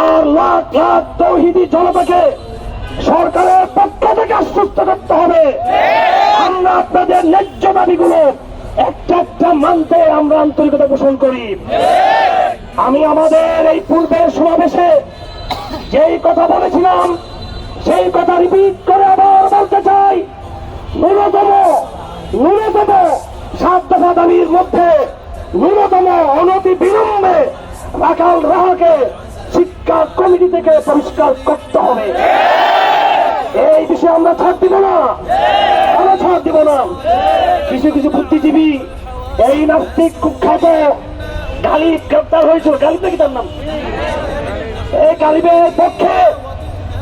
বাংলার লাখ লাখ তৌহিদি জনতাকে সরকারের পক্ষ থেকে আশ্বস্ত করতে হবে আমরা আপনাদের ন্যায্য দাবিগুলো একটা একটা মানতে আমরা আন্তরিকতা পোষণ করি আমি আমাদের এই পূর্বের সমাবেশে যেই কথা বলেছিলাম সেই কথা রিপিট করে আবার বলতে চাই ন্যূনতম ন্যূনতম সাত দফা দাবির মধ্যে ন্যূনতম অনতি বিলম্বে রাখাল রাহাকে শিক্ষা কমিটি থেকে পরিষ্কার করতে হবে। এই বিষয়ে আমরা ছাড় দিব না। আমরা ছাড় দিব না। কিছু কিছু বুদ্ধিজীবী এই নাস্তিক কুখ্যাত গালিব গ্রেপ্তার হয়েছিল গালিব নাকি তার নাম? এই গালিবের পক্ষে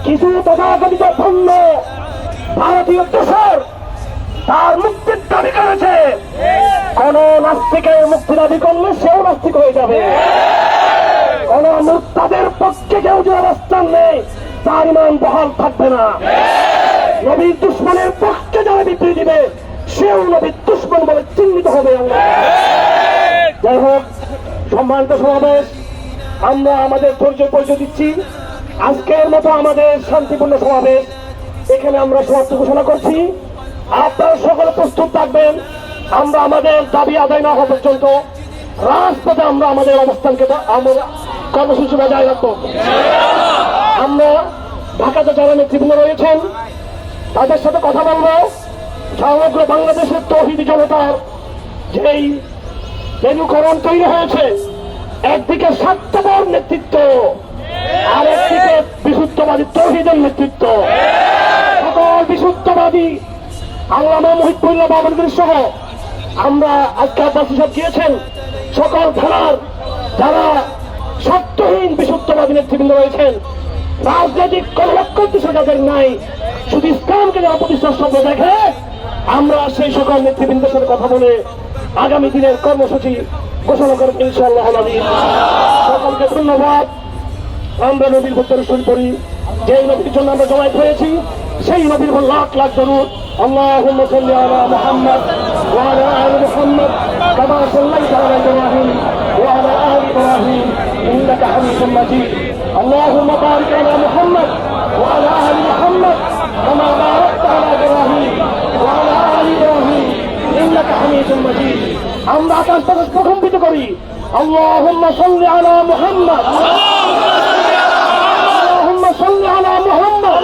কিছু তথাকথিত পণ্য ভারতীয় দোষর তার মুক্তির দাবি করেছে। কোন নাস্তিকের মুক্তি দাবি করলে সেও নাস্তিক হয়ে যাবে। কোন মুক্তাদের পক্ষে কেউ যে অবস্থান নেই, তার ইমান বহাল থাকবে না। নবীর দুশ্মনের পক্ষে যারা বিবৃতি দিবে, সেও নবীর দুশ্মন বলে চিহ্নিত হবে যাই হোক, সম্মানিত সমাবেশ, আমরা আমাদের ধৈর্য পরিচয় দিচ্ছি। আজকের মতো আমাদের শান্তিপূর্ণ সমাবেশ, এখানে আমরা সমাপ্ত ঘোষণা করছি। আপনারা সকলে প্রস্তুত থাকবেন, আমরা আমাদের দাবি আদায় না হওয়া পর্যন্ত রাজপথে আমরা আমাদের অবস্থানকে আমরা কর্মসূচি বজায় রাখব আমরা ঢাকাতে যারা নেতৃবৃন্দ রয়েছেন, তাদের সাথে কথা বলব। সমগ্র বাংলাদেশের তহিদি জনতার যেই মেনুকরণ তৈরি হয়েছে, একদিকে স্বার্থপর নেতৃত্ব আর একদিকে বিশুদ্ধবাদী তৌহিদের নেতৃত্ব। সকল বিশুদ্ধবাদী আল্লামা মহিবুল্লাহ বাবরদের সহ আমরা আজকে আব্বাস সাহেব গিয়েছেন, সকল থানার যারা সত্যহীন বিশুদ্ধবাদী নেতৃবৃন্দ রয়েছেন। রাজনৈতিক কোন লক্ষ্য কিছু যাদের নাই, শুধু ইসলামকে যারা প্রতিষ্ঠার সঙ্গে দেখে আমরা সেই সকল নেতৃবৃন্দের সাথে কথা বলে আগামী দিনের কর্মসূচি ঘোষণা করব ইনশাআল্লাহ সকলকে ধন্যবাদ। আমরা নবীর ভক্তের শুরু করি। যে নবীর জন্য আমরা জমায়েত হয়েছি, সেই নবীর লাখ লাখ জরুর আল্লাহ মোহাম্মদ النبي اللهم صل على محمد. اللهم صل على محمد.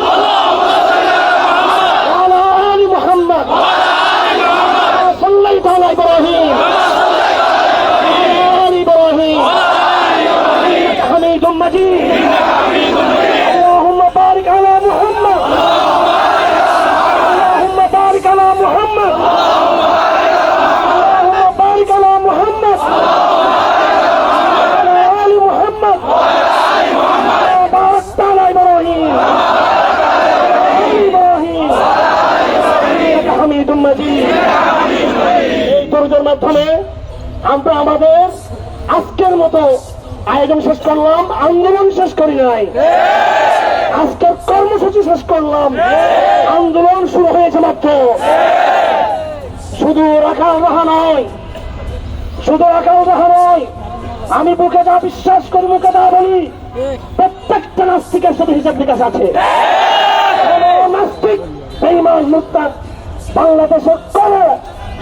وعلى آل محمد. وعلى ال محمد صليت على إبراهيم. وعلى آل إبراهيم. إنك حميد مجيد. اللهم بارك على محمد. দরুদের মাধ্যমে আমরা আমাদের আজকের মতো আয়োজন শেষ করলাম, আন্দোলন শেষ করি নাই। আজকের কর্মসূচি শেষ করলাম। আন্দোলন শুরু হয়েছে মাত্র। শুধু রাখাল রাহা নয়, শুধু রাখাল রাহা নয়, আমি বুকে যা বিশ্বাস করি মুখে যা বলি, প্রত্যেকটা নাস্তিকের সাথে হিসাব নিকাশ আছে। নাস্তিক বাংলাদেশের কোন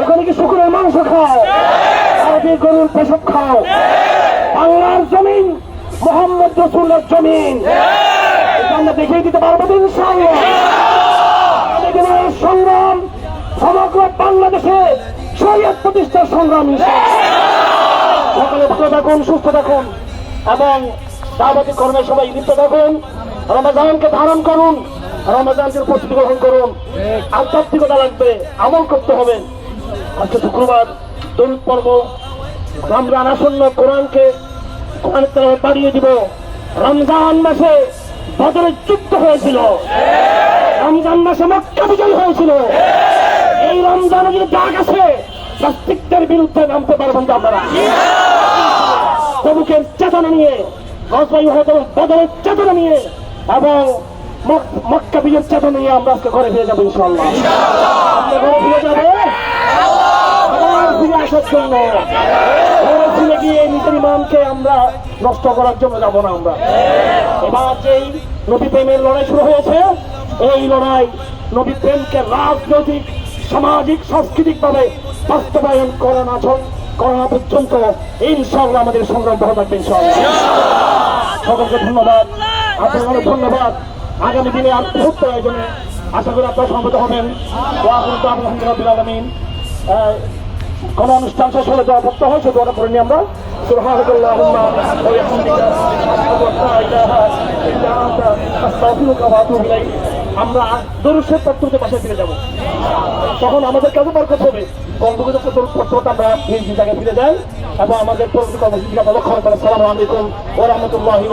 ওখানে কি শুকুরের মাংস খাও? গরুর পেশব খাও। বাংলার জমিন, মোহাম্মদ রসুলের জমিন। আমরা দেখিয়ে দিতে পারব তো ইনশাআল্লাহ। সংগ্রাম, সমগ্র বাংলাদেশে শরীয়ত প্রতিষ্ঠার সংগ্রাম। সকলে ভালো থাকুন, সুস্থ থাকুন, এবং দাবাতি কর্মে সবাই লিপ্ত থাকুন। রমাজানকে ধারণ করুন, রমাজানকে প্রস্তুতি গ্রহণ করুন। আধ্যাত্মিকতা লাগবে, আমল করতে হবে। আজকে শুক্রবার দরুদ পর্ব। রমজান আসন্ন কোরআনকে কোরআনের তরফ বাড়িয়ে দিব। রমজান মাসে বদরের যুদ্ধ হয়েছিল। রমজান মাসে মক্কা বিজয় হয়েছিল। এই রমজানে যদি দাগ আছে নাস্তিকদের বিরুদ্ধে নামতে পারবেন আপনারা। প্রমুখের চেতনা নিয়ে গজবাই হয়তো বদলের চেতনা নিয়ে এবং মক- মক্কা বিজয়ের চেতনা নিয়ে আমরা আজকে ঘরে ফিরে যাব ইনশাল্লাহ আমরা ঘরে ফিরে যাব আসার জন্য। ফিরে গিয়ে নিজের ইমামকে আমরা নষ্ট করার জন্য যাব না আমরা। এবার যেই নবী প্রেমের লড়াই শুরু হয়েছে, এই লড়াই নবী প্রেমকে রাজনৈতিক, সামাজিক সাংস্কৃতিক ভাবে বাস্তবায়ন করা না ছ- করা না পর্যন্ত ইনশাল্লাহ আমাদের সংগ্রাম বহাল থাকবে ইনশাল্লাহ সকলকে ধন্যবাদ। আপনাদের ধন্যবাদ। আগামী দিনে আর বহুত প্রয়োজনে আশা করি আপনারা সম্মত হবেন। আলমিন। কোনো অনুষ্ঠান শেষ হলে দোয়া পড়তে হয় সেটা করে নিয়ে আমরা। আমরা দরুষের তত্ত্বতে বাসায় ফিরে যাব। তখন আমাদের কাজে বরকত হবে? কর্মগুজব পত্রটা আমরা নিজ জায়গায় ফিরে যাই এবং আমাদের পরবর্তী কর্মসূচি লক্ষ্য করে সালাম আলাইকুম ও রহমতুল্লাহি